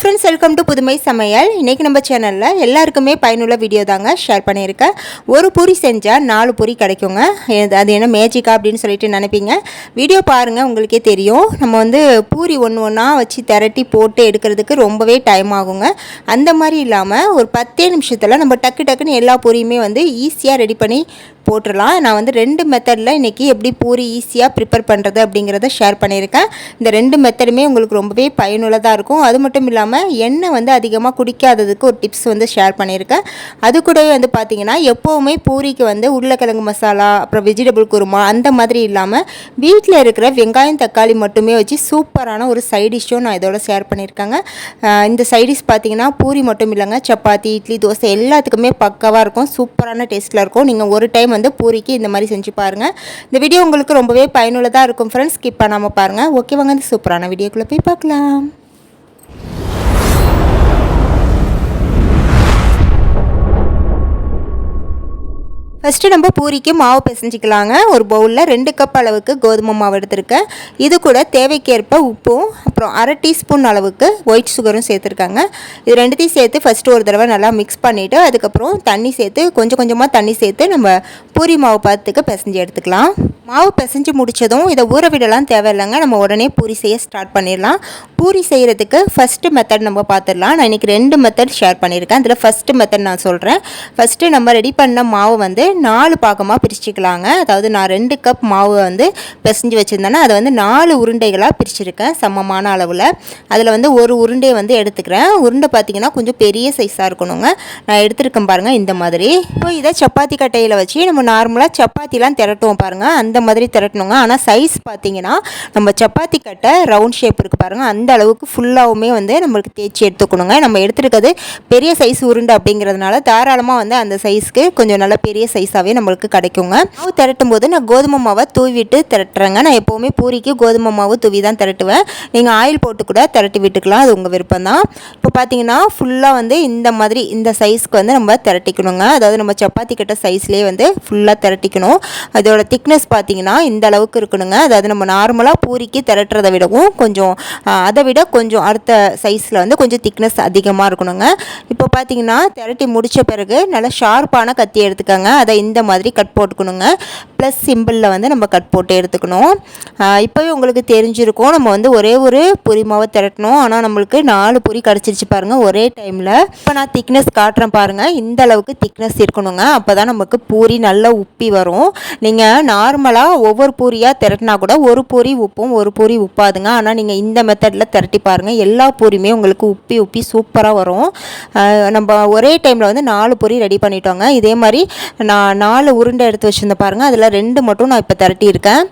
Friends welcome to புதுமை சமையல். இன்றைக்கி நம்ம சேனலில் எல்லாருக்குமே பயனுள்ள வீடியோ தாங்க ஷேர் பண்ணியிருக்கேன் ஒரு பூரி செஞ்சால் நாலு பூரி கிடைக்குங்க. அது என்ன மேஜிக்கா அப்படின்னு சொல்லிட்டு நினைப்பீங்க. வீடியோ பாருங்கள் உங்களுக்கே தெரியும். நம்ம வந்து பூரி ஒன்று ஒன்றா வச்சு திரட்டி போட்டு எடுக்கிறதுக்கு ரொம்பவே டைம் ஆகுங்க. அந்த மாதிரி இல்லாமல் ஒரு பத்தே நிமிஷத்தில் நம்ம டக்கு டக்குன்னு எல்லா பூரியுமே வந்து ஈஸியாக ரெடி பண்ணி போட்டுடலாம். நான் வந்து ரெண்டு மெத்தடில் இன்றைக்கி எப்படி பூரி ஈஸியாக ப்ரிப்பேர் பண்ணுறது அப்படிங்கிறத ஷேர் பண்ணியிருக்கேன். இந்த ரெண்டு மெத்தடுமே உங்களுக்கு ரொம்பவே பயனுள்ளதாக இருக்கும். அது மட்டும் இல்லாமல் எண்ணெய் வந்து அதிகமாக குடிக்காததுக்கு ஒரு டிப்ஸ் வந்து ஷேர் பண்ணியிருக்கேன். அது கூடவே வந்து பார்த்திங்கன்னா எப்போவுமே பூரிக்கு வந்து உருளைக்கிழங்கு மசாலா அப்புறம் வெஜிடபிள் குருமா அந்த மாதிரி இல்லாமல் வீட்டில் இருக்கிற வெங்காயம் தக்காளி மட்டுமே வச்சு சூப்பரான ஒரு சைடிஷ்ஷும் நான் இதோட ஷேர் பண்ணியிருக்காங்க. இந்த சைடிஷ் பார்த்திங்கன்னா பார்த்தீங்கன்னா பூரி மட்டும் இல்லைங்க. சப்பாத்தி இட்லி தோசை எல்லாத்துக்குமே பக்கவாக இருக்கும். சூப்பரான டேஸ்ட்டில் இருக்கும். நீங்கள் ஒரு டைம் வந்து பூரிக்கு இந்த மாதிரி செஞ்சு பாருங்கள் இந்த வீடியோ உங்களுக்கு ரொம்பவே பயனுள்ளதாக இருக்கும் ஃப்ரெண்ட்ஸ் ஸ்கிப் பண்ணாமல் பாருங்கள் ஓகே வாங்க இந்த சூப்பரான வீடியோக்குள்ளே போய் பார்க்கலாம். ஃபஸ்ட்டு நம்ம பூரிக்கு மாவு பிசைஞ்சிக்கலாங்க. ஒரு பவுலில் ரெண்டு கப் அளவுக்கு கோதுமை மாவு எடுத்திருக்கேன். இது கூட தேவைக்கேற்ப உப்பும் அப்புறம் அரை டீஸ்பூன் அளவுக்கு ஒயிட் சுகரும் சேர்த்துருக்காங்க. இது ரெண்டுத்தையும் சேர்த்து ஃபஸ்ட்டு ஒரு தடவை நல்லா மிக்ஸ் பண்ணிவிட்டு அதுக்கப்புறம் தண்ணி சேர்த்து கொஞ்சம் கொஞ்சமாக தண்ணி சேர்த்து நம்ம பூரி மாவு பார்த்துக்கு பிசைஞ்சு எடுத்துக்கலாம். மாவு பிசைஞ்சு முடிச்சதும் இதை ஊற விடலாம் தேவையில்லைங்க. நம்ம உடனே பூரி செய்ய ஸ்டார்ட் பண்ணிடலாம். பூரி செய்கிறதுக்கு ஃபஸ்ட்டு மெத்தட் நம்ம பார்த்துடலாம் நான் இன்றைக்கி ரெண்டு மெத்தட் ஷேர் பண்ணியிருக்கேன். அதில் ஃபஸ்ட்டு மெத்தட் நான் சொல்கிறேன் ஃபஸ்ட்டு நம்ம ரெடி பண்ண மாவு வந்து நாலு பாகமாக பிரிச்சுக்கலாங்க. அதாவது நான் ரெண்டு கப் மாவு வந்து பிசைஞ்சு வச்சுருந்தேன்னா அதை வந்து நாலு உருண்டைகளாக பிரிச்சிருக்கேன் சமமான அளவில். அதில் வந்து ஒரு உருண்டையை வந்து எடுத்துக்கிறேன். உருண்டை பார்த்தீங்கன்னா கொஞ்சம் பெரிய சைஸாக இருக்கணுங்க. நான் எடுத்துருக்கேன் பாருங்கள் இந்த மாதிரி. இப்போ இதை சப்பாத்தி கட்டையில் வச்சு நம்ம நார்மலாக சப்பாத்திலாம் திரட்டுவோம் பாருங்கள் அந்த மாதிரி திரட்டணுங்க. ஆனால் சைஸ் பார்த்தீங்கன்னா நம்ம சப்பாத்தி கட்டை ரவுண்ட் ஷேப் இருக்குது பாருங்கள் அந்த அளவுக்கு ஃபுல்லாகவுமே வந்து நம்மளுக்கு தேய்ச்சி எடுத்துக்கணுங்க. நம்ம எடுத்துருக்கிறது பெரிய சைஸ் உருண்டை அப்படிங்கிறதுனால தாராளமாக வந்து அந்த சைஸ்க்கு கொஞ்சம் நல்ல பெரிய சைஸ் சைஸாகவே நம்மளுக்கு கிடைக்குங்க. மாவு திரட்டும் போது நான் கோதுமை மாவை தூவிட்டு திரட்டுறேங்க. நான் எப்போவுமே பூரிக்கு கோதுமை மாவு தூவி தான் திரட்டுவேன். நீங்கள் ஆயில் போட்டு கூட திரட்டி விட்டுக்கலாம். அது உங்கள் விருப்பம் தான். இப்போ பார்த்தீங்கன்னா ஃபுல்லாக வந்து இந்த மாதிரி இந்த சைஸ்க்கு வந்து நம்ம திரட்டிக்கணுங்க. அதாவது நம்ம சப்பாத்தி கட்ட சைஸ்லேயே வந்து ஃபுல்லாக திரட்டிக்கணும். அதோட திக்னஸ் பார்த்தீங்கன்னா இந்த அளவுக்கு இருக்கணுங்க. அதாவது நம்ம நார்மலாக பூரிக்கு திரட்டுறதை விடவும் கொஞ்சம் அதை விட கொஞ்சம் அடுத்த சைஸில் வந்து கொஞ்சம் திக்னஸ் அதிகமாக இருக்கணுங்க. இப்போ பார்த்தீங்கன்னா திரட்டி முடித்த பிறகு நல்லா ஷார்ப்பான கத்தி எடுத்துக்கோங்க. அதை இந்த மாதிரி கட் போட்டுக்கணுங்க. ப்ளஸ் சிம்பிளில் வந்து நம்ம கட் போட்டு எடுத்துக்கணும். இப்போவே உங்களுக்கு தெரிஞ்சிருக்கும். நம்ம வந்து ஒரே ஒரு பொரி மாவை திரட்டணும். ஆனால் நம்மளுக்கு நாலு பொரி கிடச்சிருச்சு பாருங்கள் ஒரே டைமில் இப்போ நான் திக்னஸ் காட்டுறேன் பாருங்கள் இந்த அளவுக்கு திக்னஸ் இருக்கணுங்க. அப்போ தான் நமக்கு பூரி நல்லா உப்பி வரும். நீங்கள் நார்மலாக ஒவ்வொரு பூரியாக திரட்டினா கூட ஒரு பூரி உப்பும் ஒரு பூரி உப்பாதுங்க. ஆனால் நீங்கள் இந்த மெத்தடில் திரட்டி பாருங்கள் எல்லா பூரியுமே உங்களுக்கு உப்பி உப்பி சூப்பராக வரும். நம்ம ஒரே டைமில் வந்து நாலு பொரி ரெடி பண்ணிட்டோங்க. இதே மாதிரி நான் நாலு உருண்டை எடுத்து வச்சுருந்தேன் பாருங்கள் அதில் ரெண்டு மட்டும் நான் இப்போ திரட்டியிருக்கேன்.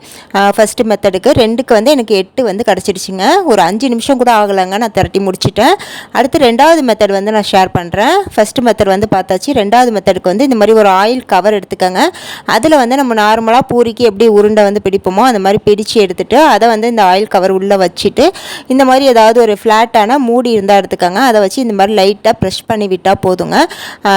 ஃபஸ்ட்டு மெத்தடுக்கு ரெண்டுக்கு வந்து எனக்கு எட்டு வந்து கிடச்சிடுச்சிங்க. ஒரு அஞ்சு நிமிஷம் கூட ஆகலைங்க நான் திரட்டி முடிச்சிட்டேன். அடுத்து ரெண்டாவது மெத்தட் வந்து நான் ஷேர் பண்ணுறேன் ஃபஸ்ட்டு மெத்தட் வந்து பார்த்தாச்சு. ரெண்டாவது மெத்தடுக்கு வந்து இந்த மாதிரி ஒரு ஆயில் கவர் எடுத்துக்கோங்க. அதில் வந்து நம்ம நார்மலாக பூரிக்கு எப்படி உருண்டை வந்து பிடிப்போமோ அந்த மாதிரி பிடிச்சு எடுத்துகிட்டு அதை வந்து இந்த ஆயில் கவர் உள்ளே வச்சுட்டு இந்த மாதிரி ஏதாவது ஒரு ஃப்ளாட்டான மூடி இருந்தால் எடுத்துக்கோங்க. அதை வச்சு இந்த மாதிரி லைட்டாக ப்ரெஷ் பண்ணி விட்டால் போதுங்க.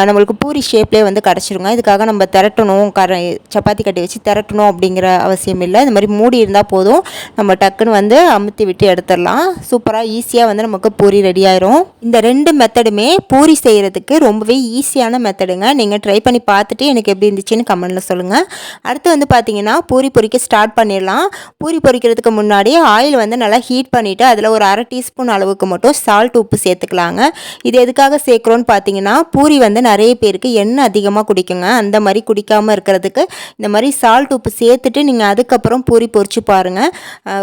நம்மளுக்கு பூரி ஷேப்லேயே வந்து கிடச்சிருங்க. இதுக்காக நம்ம நம்ம திரட்டணும் கர சப்பாத்தி கட்டி வச்சு திரட்டணும் அப்படிங்கிற அவசியம் இல்லை. இந்த மாதிரி மூடி இருந்தால் போதும். நம்ம டக்குன்னு வந்து அமுத்தி விட்டு எடுத்துடலாம். சூப்பராக ஈஸியாக வந்து நமக்கு பூரி ரெடி ஆயிரும். இந்த ரெண்டு மெத்தடுமே பூரி செய்கிறதுக்கு ரொம்பவே ஈஸியான மெத்தடுங்க நீங்கள் ட்ரை பண்ணி பார்த்துட்டு எனக்கு எப்படி இருந்துச்சுன்னு கமெண்ட்டில் சொல்லுங்கள் அடுத்து வந்து பார்த்தீங்கன்னா பூரி பொரிக்க ஸ்டார்ட் பண்ணிடலாம். பூரி பொரிக்கிறதுக்கு முன்னாடி ஆயில் வந்து நல்லா ஹீட் பண்ணிவிட்டு அதில் ஒரு அரை டீஸ்பூன் அளவுக்கு மட்டும் சால்ட் உப்பு சேர்த்துக்கலாங்க. இது எதுக்காக சேர்க்குறோன்னு பார்த்தீங்கன்னா பூரி வந்து நிறைய பேருக்கு எண்ணெய் அதிகமாக குடிக்குங்க. அந்த மாதிரி குடிக்காமல் இருக்கிறதுக்கு இந்த மாதிரி சால்ட் உப்பு சேர்த்துட்டு நீங்கள் அதுக்கப்புறம் பூரி பொறிச்சு பாருங்கள்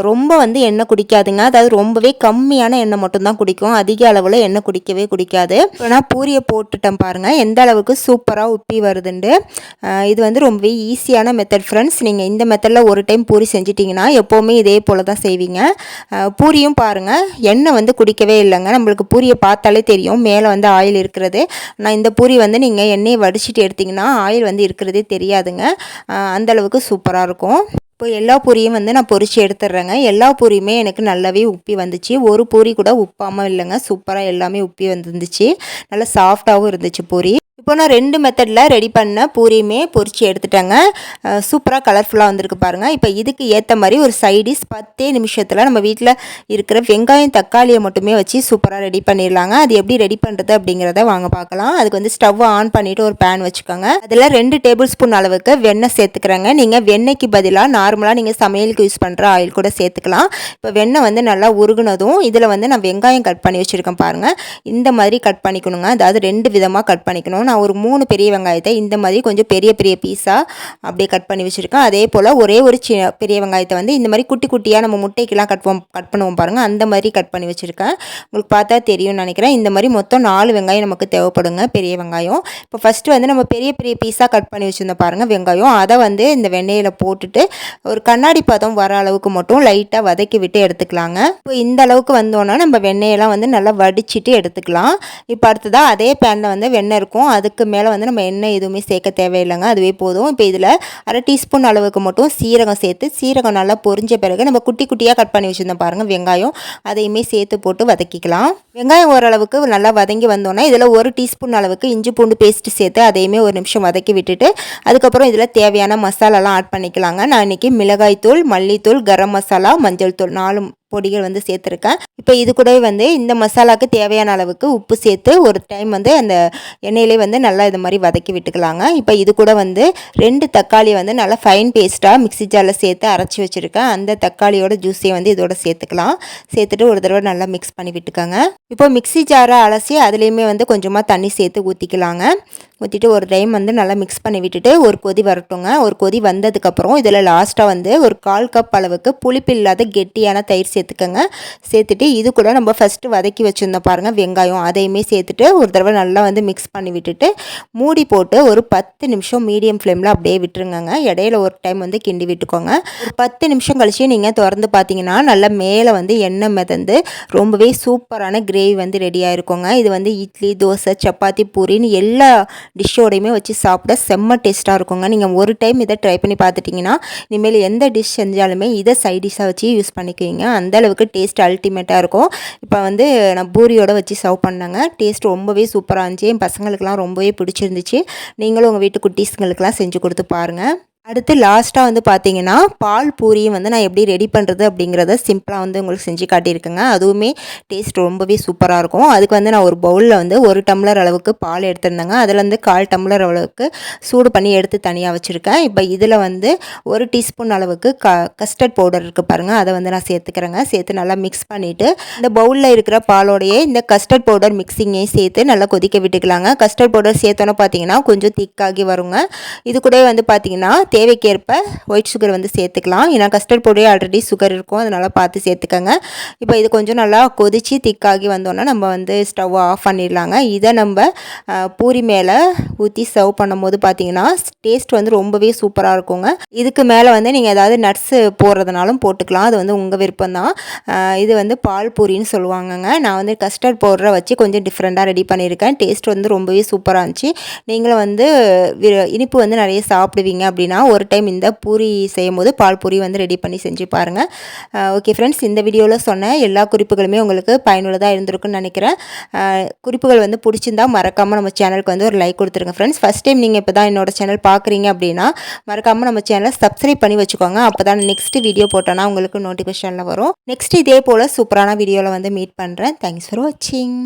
ரொம்ப வந்து எண்ணெய் குடிக்காதுங்க. அதாவது ரொம்பவே கம்மியான எண்ணெய் மட்டும்தான் குடிக்கும். அதிக அளவில் எண்ணெய் குடிக்கவே குடிக்காது. இப்போ நான் பூரியை போட்டுட்டேன் பாருங்கள் எந்த அளவுக்கு சூப்பராக உப்பி வருதுண்டு. இது வந்து ரொம்பவே ஈஸியான மெத்தட் ஃப்ரெண்ட்ஸ் நீங்கள் இந்த மெத்தடில் ஒரு டைம் பூரி செஞ்சிட்டிங்கன்னா எப்போவுமே இதே போல் தான் செய்வீங்க பூரியும் பாருங்கள் எண்ணெய் வந்து குடிக்கவே இல்லைங்க. நம்மளுக்கு பூரியை பார்த்தாலே தெரியும். மேலே வந்து ஆயில் இருக்கிறது. நான் இந்த பூரி வந்து நீங்கள் எண்ணெயை வடிச்சிட்டு எடுத்திங்கன்னா ஆயில் வந்து இருக்கிறதே தெரியாதுங்க. அந்தளவுக்கு அந்த அளவுக்கு சூப்பராக இருக்கும். இப்போ எல்லா பூரியும் வந்து நான் பொறிச்சு எடுத்துடுறேங்க எல்லா பூரியுமே எனக்கு நல்லாவே உப்பி வந்துச்சு. ஒரு பூரி கூட உப்பாமல் இல்லைங்க. சூப்பராக எல்லாமே உப்பி வந்துருந்துச்சு. நல்லா சாஃப்டாகவும் இருந்துச்சு பூரி. இப்போ நான் ரெண்டு மெத்தடில் ரெடி பண்ண பூரியுமே பொரிச்சு எடுத்துட்டேங்க. சூப்பராக கலர்ஃபுல்லாக வந்திருக்கு பாருங்கள் இப்போ இதுக்கு ஏற்ற மாதிரி ஒரு சைடிஸ் பத்தே நிமிஷத்தில் நம்ம வீட்டில் இருக்கிற வெங்காயம் தக்காளியை மட்டுமே வச்சு சூப்பராக ரெடி பண்ணிடலாங்க. அது எப்படி ரெடி பண்ணுறது அப்படிங்கிறத வாங்க பார்க்கலாம். அதுக்கு வந்து ஸ்டவ் ஆன் பண்ணிவிட்டு ஒரு பேன் வச்சுக்கோங்க. அதில் ரெண்டு டேபிள் ஸ்பூன் அளவுக்கு வெண்ணெய் சேர்த்துக்கிறேங்க. நீங்கள் வெண்ணெய்க்கு பதிலாக நார்மலாக நீங்கள் சமையலுக்கு யூஸ் பண்ணுற ஆயில் கூட சேர்த்துக்கலாம். இப்போ வெண்ணெய் வந்து நல்லா உருகுனதும் இதில் வந்து நான் வெங்காயம் கட் பண்ணி வச்சுருக்கேன் பாருங்கள் இந்த மாதிரி கட் பண்ணிக்கணுங்க. அதாவது ரெண்டு விதமாக கட் பண்ணிக்கணும். நான் ஒரு மூணு பெரிய வெங்காயத்தை இந்த மாதிரி கொஞ்சம் பெரிய பெரிய பீஸாக அப்படியே கட் பண்ணி வச்சுருக்கேன். அதே போல் ஒரே ஒரு சி பெரிய வெங்காயத்தை வந்து இந்த மாதிரி குட்டி குட்டியாக நம்ம முட்டைக்கெலாம் கட் கட் பண்ணுவோம் பாருங்கள் அந்த மாதிரி கட் பண்ணி வச்சுருக்கேன். உங்களுக்கு பார்த்தா தெரியும்னு நினைக்கிறேன். இந்த மாதிரி மொத்தம் நாலு வெங்காயம் நமக்கு தேவைப்படுங்க. பெரிய வெங்காயம். இப்போ ஃபஸ்ட்டு வந்து நம்ம பெரிய பெரிய பீஸாக கட் பண்ணி வச்சுருந்தோம் பாருங்கள் வெங்காயம். அதை வந்து இந்த வெண்ணெயில் போட்டுட்டு ஒரு கண்ணாடி பதம் வர அளவுக்கு மட்டும் லைட்டாக வதக்கி விட்டு எடுத்துக்கலாங்க. இப்போ இந்த அளவுக்கு வந்தோன்னா நம்ம வெண்ணெயெல்லாம் வந்து நல்லா வடிச்சிட்டு எடுத்துக்கலாம். இப்போ அடுத்ததாக அதே பேனில் வந்து வெண்ணெய் இருக்கும். அது அதுக்கு மேலே வந்து நம்ம எண்ணெய் எதுவுமே சேர்க்க தேவையில்லைங்க. அதுவே போதும். இப்போ இதில் அரை டீஸ்பூன் அளவுக்கு மட்டும் சீரகம் சேர்த்து சீரகம் நல்லா பொரிஞ்ச பிறகு நம்ம குட்டி குட்டியாக கட் பண்ணி வச்சுருந்தோம் பாருங்கள் வெங்காயம். அதையுமே சேர்த்து போட்டு வதக்கிக்கலாம். வெங்காயம் ஓரளவுக்கு நல்லா வதங்கி வந்தோன்னா இதில் ஒரு டீஸ்பூன் அளவுக்கு இஞ்சி பூண்டு பேஸ்ட்டு சேர்த்து அதையுமே ஒரு நிமிஷம் வதக்கி விட்டுட்டு அதுக்கப்புறம் இதில் தேவையான மசாலாலாம் ஆட் பண்ணிக்கலாங்க. நான் இன்றைக்கி மிளகாய்த்தூள் மல்லித்தூள் கரம் மசாலா மஞ்சள் தூள் நாலு பொடிகள் வந்து சேர்த்துருக்கேன். இப்போ இது கூடவே வந்து இந்த மசாலாவுக்கு தேவையான அளவுக்கு உப்பு சேர்த்து ஒரு டைம் வந்து அந்த எண்ணெயிலே வந்து நல்லா இது மாதிரி வதக்கி விட்டுக்கலாங்க. இப்போ இது கூட வந்து ரெண்டு தக்காளி வந்து நல்லா ஃபைன் பேஸ்ட்டாக மிக்சி ஜாரில் சேர்த்து அரைச்சி வச்சுருக்கேன். அந்த தக்காளியோட ஜூஸை வந்து இதோட சேர்த்துக்கலாம். சேர்த்துட்டு ஒரு தடவை நல்லா மிக்ஸ் பண்ணி விட்டுக்கோங்க. இப்போ மிக்சி ஜாரை அலசி அதுலேயுமே வந்து கொஞ்சமாக தண்ணி சேர்த்து ஊற்றிக்கலாங்க ஊற்றிட்டு ஒரு டைம் வந்து நல்லா மிக்ஸ் பண்ணி விட்டுட்டு ஒரு கொதி வரட்டுங்க. ஒரு கொதி வந்ததுக்கப்புறம் இதில் லாஸ்ட்டாக வந்து ஒரு கால் கப் அளவுக்கு புளிப்பு இல்லாத கெட்டியான தயிர் சேர்த்துக்கோங்க. சேர்த்துட்டு இது கூட நம்ம ஃபஸ்ட்டு வதக்கி வச்சுருந்தோம் பாருங்கள் வெங்காயம் அதையுமே சேர்த்துட்டு ஒரு தடவை நல்லா வந்து மிக்ஸ் பண்ணி விட்டுட்டு மூடி போட்டு ஒரு பத்து நிமிஷம் மீடியம் ஃப்ளேமில் அப்படியே விட்டுருங்கங்க. இடையில ஒரு டைம் வந்து கிண்டி விட்டுக்கோங்க. பத்து நிமிஷம் கழிச்சு நீங்கள் திறந்து பார்த்தீங்கன்னா நல்லா மேலே வந்து எண்ணெய் மிதந்து ரொம்பவே சூப்பரான கிரேவி வந்து ரெடியாக இருக்குங்க இது வந்து இட்லி தோசை சப்பாத்தி பூரின்னு எல்லா டிஷ்ஷோடையுமே வச்சு சாப்பிட செம்ம டேஸ்ட்டாக இருக்குங்க. நீங்கள் ஒரு டைம் இதை ட்ரை பண்ணி பார்த்துட்டிங்கன்னா இனிமேல் எந்த டிஷ் செஞ்சாலுமே இதை சைட் டிஷ்ஷாக வச்சு யூஸ் பண்ணிக்குவீங்க. அந்தளவுக்கு டேஸ்ட் அல்டிமேட்டாக இருக்கும். இப்போ வந்து நான் பூரியோட வச்சு சர்வ் பண்ணேங்க. டேஸ்ட் ரொம்பவே சூப்பராக இருந்துச்சு. என் பசங்களுக்கெல்லாம் ரொம்பவே பிடிச்சிருந்துச்சு. நீங்களும் உங்கள் வீட்டு குட்டீஸுங்களுக்கெல்லாம் செஞ்சு கொடுத்து பாருங்கள் அடுத்து லாஸ்ட்டாக வந்து பார்த்தீங்கன்னா பால் பூரியும் வந்து நான் எப்படி ரெடி பண்ணுறது அப்படிங்கிறத சிம்பிளாக வந்து உங்களுக்கு செஞ்சு காட்டியிருக்கேங்க. அதுவுமே டேஸ்ட் ரொம்பவே சூப்பராக இருக்கும். அதுக்கு வந்து நான் ஒரு பவுலில் வந்து ஒரு டம்ளர் அளவுக்கு பால் எடுத்திருந்தேங்க. அதில் வந்து கால் டம்ளர் அளவுக்கு சூடு பண்ணி எடுத்து தனியாக வச்சுருக்கேன். இப்போ இதில் வந்து ஒரு டீஸ்பூன் அளவுக்கு க கஸ்டர்ட் பவுடர் இருக்குது பாருங்கள் அதை வந்து நான் சேர்த்துக்கிறேங்க. சேர்த்து நல்லா மிக்ஸ் பண்ணிவிட்டு இந்த பவுலில் இருக்கிற பாலோடையே இந்த கஸ்டர்ட் பவுடர் மிக்சிங்கையும் சேர்த்து நல்லா கொதிக்க விட்டுக்கலாங்க. கஸ்டர்ட் பவுடர் சேர்த்தோன்னே பார்த்தீங்கன்னா கொஞ்சம் திக்காகி வருங்க. இது கூட வந்து பார்த்தீங்கன்னா தேவைக்கேற்ப ஒயிட் சுகர் வந்து சேர்த்துக்கலாம். ஏன்னா கஸ்டர்ட் பவுடரே ஆல்ரெடி சுகர் இருக்கும். அதனால் பார்த்து சேர்த்துக்கோங்க. இப்போ இது கொஞ்சம் நல்லா கொதித்து திக்காகி வந்தோன்னா நம்ம வந்து ஸ்டவ் ஆஃப் பண்ணிடலாங்க. இதை நம்ம பூரி மேலே ஊற்றி சர்வ் பண்ணும்போது பார்த்தீங்கன்னா டேஸ்ட் வந்து ரொம்பவே சூப்பராக இருக்குங்க. இதுக்கு மேலே வந்து நீங்கள் ஏதாவது நட்ஸு போடுறதுனாலும் போட்டுக்கலாம். அது வந்து உங்கள் விருப்பம் தான் இது வந்து பால் பூரின்னு சொல்லுவாங்கங்க. நான் வந்து கஸ்டர்ட் பவுடரை வச்சு கொஞ்சம் டிஃப்ரெண்ட்டாக ரெடி பண்ணியிருக்கேன். டேஸ்ட் வந்து ரொம்பவே சூப்பராக இருந்துச்சு. நீங்களும் வந்து இனிப்பு வந்து நிறைய சாப்பிடுவீங்க அப்படின்னா ஒரு டைம் இந்த பூரி செய்யும் போது பால் பூரி வந்து ரெடி பண்ணி செஞ்சு பாருங்கள் ஓகே ஃப்ரெண்ட்ஸ் இந்த வீடியோவில் சொன்ன எல்லா குறிப்புகளுமே உங்களுக்கு பயனுள்ளதாக இருந்திருக்குன்னு நினைக்கிறேன். குறிப்புகள் வந்து பிடிச்சிருந்தா மறக்காமல் நம்ம சேனலுக்கு வந்து ஒரு லைக் கொடுத்துருங்க ஃப்ரெண்ட்ஸ் ஃபஸ்ட் டைம் நீங்கள் இப்போ தான் என்னோட சேனல் பார்க்குறீங்க அப்படின்னா மறக்காமல் நம்ம சேனலை சப்ஸ்கிரைப் பண்ணி வச்சுக்கோங்க. அப்போ தான் நெக்ஸ்ட் வீடியோ போட்டோன்னா உங்களுக்கு நோட்டிஃபிகேஷனில் வரும். நெக்ஸ்ட் இதே போல் சூப்பரான வீடியோவில் வந்து மீட் பண்ணுறேன் தேங்க்ஸ் ஃபார் வாட்சிங்